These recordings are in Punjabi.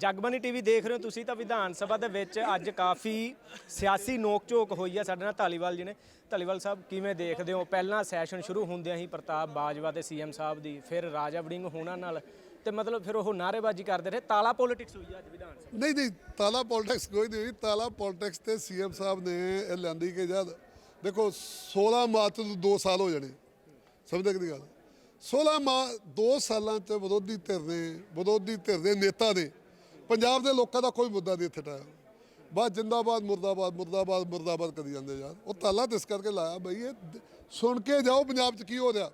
ਜਗਬਾਨੀ ਟੀਵੀ ਦੇਖ ਰਹੇ ਹੋ ਤੁਸੀਂ ਤਾਂ ਵਿਧਾਨ ਸਭਾ ਦੇ ਵਿੱਚ ਅੱਜ ਕਾਫੀ ਸਿਆਸੀ ਨੋਕ-ਝੋਕ ਹੋਈ ਆ ਸਾਡੇ ਨਾਲ ਧਾਲੀਵਾਲ ਜੀ ਨੇ। ਧਾਲੀਵਾਲ ਸਾਹਿਬ, ਕਿਵੇਂ ਦੇਖਦੇ ਹੋ? ਪਹਿਲਾਂ ਸੈਸ਼ਨ ਸ਼ੁਰੂ ਹੁੰਦਿਆਂ ਹੀ ਪ੍ਰਤਾਪ ਬਾਜਵਾ ਤੇ ਸੀਐਮ ਸਾਹਿਬ ਦੀ ਫਿਰ ਰਾਜਾ ਵੜਿੰਗ ਹੋਣਾ ਨਾਲ ਤੇ ਮਤਲਬ ਫਿਰ ਉਹ ਨਾਅਰੇਬਾਜ਼ੀ ਕਰਦੇ ਰਹੇ। ਤਾਲਾ ਪੋਲਿਟਿਕਸ ਹੋਈ ਅੱਜ ਵਿਧਾਨ ਸਭਾ ਨਹੀਂ ਨਹੀਂ, ਤਾਲਾ ਪੋਲਿਟਿਕਸ ਕੋਈ ਨਹੀਂ ਹੋਈ। ਤਾਲਾ ਪੋਲਿਟਿਕਸ ਤੇ ਸੀਐਮ ਸਾਹਿਬ ਨੇ ਇਹ ਲਿਆਂਦੀ ਕਿ ਜਦ ਦੇਖੋ 16 ਮਾਰਚ ਨੂੰ 2 ਸਾਲ ਹੋ ਜਾਣੇ। ਸਮਝਦੇ ਕਿ ਗੱਲ? 16 ਮਾ 2 ਸਾਲਾਂ ਚ ਵਿਰੋਧੀ ਧਿਰ ਦੇ ਵਿਰੋਧੀ ਧਿਰ ਦੇ ਨੇਤਾ ਨੇ ਪੰਜਾਬ ਦੇ ਲੋਕਾਂ ਦਾ ਕੋਈ ਮੁੱਦਾ ਨਹੀਂ ਇੱਥੇ ਟਾਇਆ ਬਸ ਜਿੰਦਾਬਾਦ, ਮੁਰਦਾਬਾਦ ਮੁਰਦਾਬਾਦ ਮੁਰਦਾਬਾਦ ਕਰੀ ਜਾਂਦੇ ਯਾਰ। ਉਹ ਤਾਲਾ ਦਿਸ ਕਰਕੇ ਲਾਇਆ ਬਈ ਇਹ ਸੁਣ ਕੇ ਜਾਓ ਪੰਜਾਬ 'ਚ ਕੀ ਹੋ ਰਿਹਾ।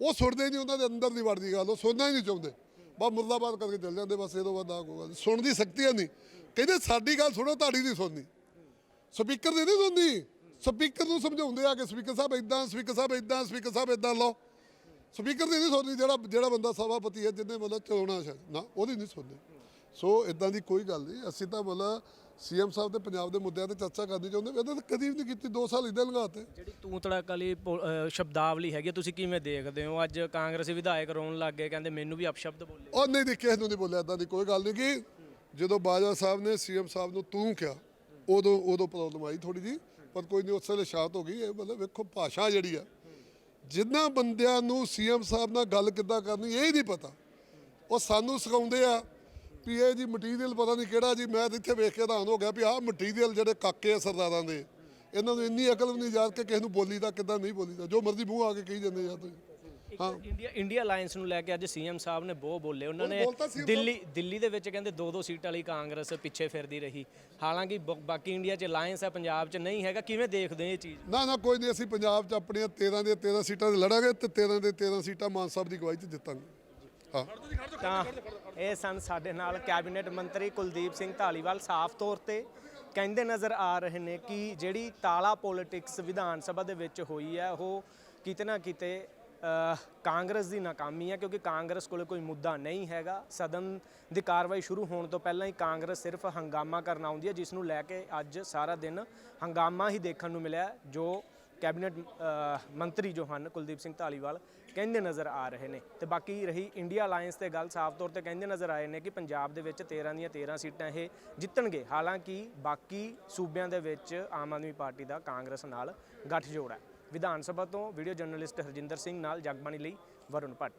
ਉਹ ਸੁਣਦੇ ਨਹੀਂ, ਉਹਨਾਂ ਦੇ ਅੰਦਰ ਦੀ ਵੜਦੀ ਗੱਲ, ਉਹ ਸੁਣਨਾ ਹੀ ਨਹੀਂ ਚਾਹੁੰਦੇ। ਬਸ ਮੁਰਦਾਬਾਦ ਕਰਕੇ ਚੱਲ ਜਾਂਦੇ, ਬਸ ਇਹ ਤੋਂ ਬਾਅਦ ਆ ਕੋਈ ਗੱਲ। ਨਹੀਂ। ਦੀ ਸ਼ਕਤੀ ਹੈ ਨਹੀਂ। ਕਹਿੰਦੇ ਸਾਡੀ ਗੱਲ ਸੁਣੋ, ਤੁਹਾਡੀ ਨਹੀਂ ਸੁਣਨੀ। ਸਪੀਕਰ ਦੀ ਨਹੀਂ ਸੁਣਦੀ ਸਪੀਕਰ ਨੂੰ ਸਮਝਾਉਂਦੇ ਆ ਕਿ ਸਪੀਕਰ ਸਾਹਿਬ ਇਦਾਂ ਸਪੀਕਰ ਸਾਹਿਬ ਇਦਾਂ ਸਪੀਕਰ ਸਾਹਿਬ ਇਦਾਂ ਲਓ। ਸਪੀਕਰ ਦੀ ਨਹੀਂ ਸੁਣਨੀ ਜਿਹੜਾ ਜਿਹੜਾ ਬੰਦਾ ਸਭਾਪਤੀ ਹੈ, ਜਿਹਨੇ ਮਤਲਬ ਚਲਾਉਣਾ ਸ਼ਾਇਦ। ਨਾ, ਉਹਦੀ ਨਹੀਂ ਸੁਣਨੀ। ਸੋ ਇਦਾਂ ਦੀ ਕੋਈ ਗੱਲ ਨਹੀਂ। ਅਸੀਂ ਤਾਂ ਮਤਲਬ ਸੀਐਮ ਸਾਹਿਬ ਦੇ ਪੰਜਾਬ ਦੇ ਮੁੱਦਿਆਂ ਤੇ ਚਰਚਾ ਕਰਨੀ ਚਾਹੁੰਦੇ ਇਹਨਾਂ ਤਾਂ ਕਦੀ ਵੀ ਨਹੀਂ ਕੀਤੀ 2 ਸਾਲ ਇਦਾਂ ਲੰਘਾਤੇ ਜਿਹੜੀ ਤੂੰ ਤੜਕ ਵਾਲੀ ਸ਼ਬਦਾਵਲੀ ਹੈਗੀ ਤੁਸੀਂ ਕਿਵੇਂ ਦੇਖਦੇ ਹੋ? ਅੱਜ ਕਾਂਗਰਸੀ ਵਿਧਾਇਕ ਰੋਣ ਲੱਗ ਗਏ ਕਹਿੰਦੇ ਮੈਨੂੰ ਵੀ ਅਪਸ਼ਬਦ ਬੋਲੇ। ਉਹ ਨਹੀਂ ਨਹੀਂ ਕਿਸੇ ਨੂੰ ਨਹੀਂ ਬੋਲਿਆ ਇਦਾਂ ਦੀ ਕੋਈ ਗੱਲ ਨਹੀਂ ਕਿ ਜਦੋਂ ਬਾਜਵਾ ਸਾਹਿਬ ਨੇ ਸੀਐਮ ਸਾਹਿਬ ਨੂੰ ਤੂੰ ਕਿਹਾ ਉਦੋਂ ਉਦੋਂ ਪ੍ਰੋਬਲਮ ਆਈ ਥੋੜੀ ਜੀ ਪਰ ਕੋਈ ਨਹੀਂ ਉਸ ਸ਼ਾਂਤ ਹੋ ਗਈ। ਇਹ ਮਤਲਬ ਵੇਖੋ ਭਾਸ਼ਾ ਜਿਹੜੀ ਆ ਜਿੰਨਾ ਬੰਦਿਆਂ ਨੂੰ ਸੀਐਮ ਸਾਹਿਬ ਨਾਲ ਗੱਲ ਕਿੱਦਾਂ ਕਰਨੀ ਇਹ ਹੀ ਨਹੀਂ ਪਤਾ। ਉਹ ਸਾਨੂੰ ਸਿਖਾਉਂਦੇ ਆ ਵੀ ਇਹ ਜੀ ਮਟੀਰੀਅਲ ਪਤਾ ਨਹੀਂ ਕਿਹੜਾ ਜੀ ਮੈਂ ਇੱਥੇ ਵੇਖ ਕੇ ਹੈਰਾਨ ਹੋ ਗਿਆ ਵੀ ਆਹ ਮਟੀਰੀਅਲ ਜਿਹੜੇ ਕਾਕੇ ਆ ਸਰਦਾਰਾਂ ਦੇ ਇਹਨਾਂ ਨੂੰ ਇੰਨੀ ਅਕਲ ਨਹੀਂ ਯਾਦ ਕਿ ਕਿਸੇ ਨੂੰ ਬੋਲੀ ਦਾ ਕਿੱਦਾਂ ਨਹੀਂ ਬੋਲੀ ਦਾ ਜੋ ਮਰਜ਼ੀ ਮੂੰਹ ਆ ਕੇ ਕਹੀ ਜਾਂਦੇ ਯਾਰ ਤੁਸੀਂ। ਹਾਂ। ਇੰਡੀਆ ਇੰਡੀਆ ਅਲਾਈਅੰਸ ਨੂੰ ਲੈ ਕੇ ਅੱਜ ਸੀਐਮ ਸਾਹਿਬ ਨੇ ਬਹੁਤ ਬੋਲੇ ਉਹਨਾਂ ਨੇ ਦਿੱਲੀ ਦਿੱਲੀ ਦੇ ਵਿੱਚ ਕਹਿੰਦੇ ਦੋ ਦੋ ਸੀਟਾਂ ਲਈ ਕਾਂਗਰਸ ਪਿੱਛੇ ਫਿਰਦੀ ਰਹੀ ਹਾਲਾਂਕਿ ਬਾਕੀ ਇੰਡੀਆ 'ਚ ਅਲਾਈਅੰਸ ਹੈ ਪੰਜਾਬ 'ਚ ਨਹੀਂ ਹੈਗਾ ਕਿਵੇਂ ਦੇਖਦੇ ਇਹ ਚੀਜ਼? ਨਾ ਨਾ ਕੋਈ ਨਹੀਂ ਅਸੀਂ ਪੰਜਾਬ 'ਚ ਆਪਣੀਆਂ 13 ਦੀਆਂ 13 ਸੀਟਾਂ ਤੇ ਲੜਾਂਗੇ ਤੇ 13 ਦੇ 13 ਸੀਟਾਂ ਮਾਨ ਸਾਹਿਬ ਦੀ ਅਗਵਾਈ 'ਚ ਜਿੱਤਾਂਗੇ। ਹਾਂ। ਤਾਂ ਇਹ ਸਨ ਸਾਡੇ ਨਾਲ ਕੈਬਨਿਟ ਮੰਤਰੀ ਕੁਲਦੀਪ ਸਿੰਘ ਢਾਲੀਵਾਲ ਸਾਫ਼ ਤੌਰ ਤੇ ਕਹਿੰਦੇ ਨਜ਼ਰ ਆ ਰਹੇ ਨੇ ਕਿ ਜਿਹੜੀ ਤਾਲਾ ਪੋਲਿਟਿਕਸ ਵਿਧਾਨ ਸਭਾ ਦੇ ਵਿੱਚ ਹੋਈ ਹੈ, ਉਹ ਕਿਤੇ ਨਾ ਕਿਤੇ ਕਾਂਗਰਸ ਦੀ ਨਾਕਾਮੀ ਹੈ, ਕਿਉਂਕਿ ਕਾਂਗਰਸ ਕੋਲ ਕੋਈ ਮੁੱਦਾ ਨਹੀਂ ਹੈਗਾ। ਸਦਨ ਦੀ ਕਾਰਵਾਈ ਸ਼ੁਰੂ ਹੋਣ ਤੋਂ ਪਹਿਲਾਂ ਹੀ ਕਾਂਗਰਸ ਸਿਰਫ ਹੰਗਾਮਾ ਕਰਨ ਆਉਂਦੀ ਹੈ, ਜਿਸ ਨੂੰ ਲੈ ਕੇ ਅੱਜ ਸਾਰਾ ਦਿਨ ਹੰਗਾਮਾ ਹੀ ਦੇਖਣ ਨੂੰ ਮਿਲਿਆ ਜੋ ਕੈਬਨਿਟ ਮੰਤਰੀ ਜੋ ਹਨ, ਕੁਲਦੀਪ ਸਿੰਘ ਢਾਲੀਵਾਲ ਕਹਿੰਦੇ ਨਜ਼ਰ ਆ ਰਹੇ ਨੇ। ਤੇ ਬਾਕੀ ਰਹੀ ਇੰਡੀਆ ਅਲਾਈਅੰਸ ਤੇ ਗੱਲ, ਸਾਫ਼ ਤੌਰ ਤੇ ਕਹਿੰਦੇ ਨਜ਼ਰ ਆਏ ਨੇ ਕਿ ਪੰਜਾਬ ਦੇ ਵਿੱਚ 13 ਦੀਆਂ 13 ਸੀਟਾਂ ਇਹ ਜਿੱਤਣਗੇ। ਹਾਲਾਂਕਿ ਬਾਕੀ ਸੂਬਿਆਂ ਦੇ ਵਿੱਚ ਆਮ ਆਦਮੀ ਪਾਰਟੀ ਦਾ ਕਾਂਗਰਸ ਨਾਲ ਗੱਠਜੋੜ ਹੈ। ਵਿਧਾਨ ਸਭਾ ਤੋਂ ਵੀਡੀਓ ਜਰਨਲਿਸਟ ਹਰਜਿੰਦਰ ਸਿੰਘ ਨਾਲ ਜਗਬਾਣੀ ਲਈ ਵਰੁਣ ਭੱਟ।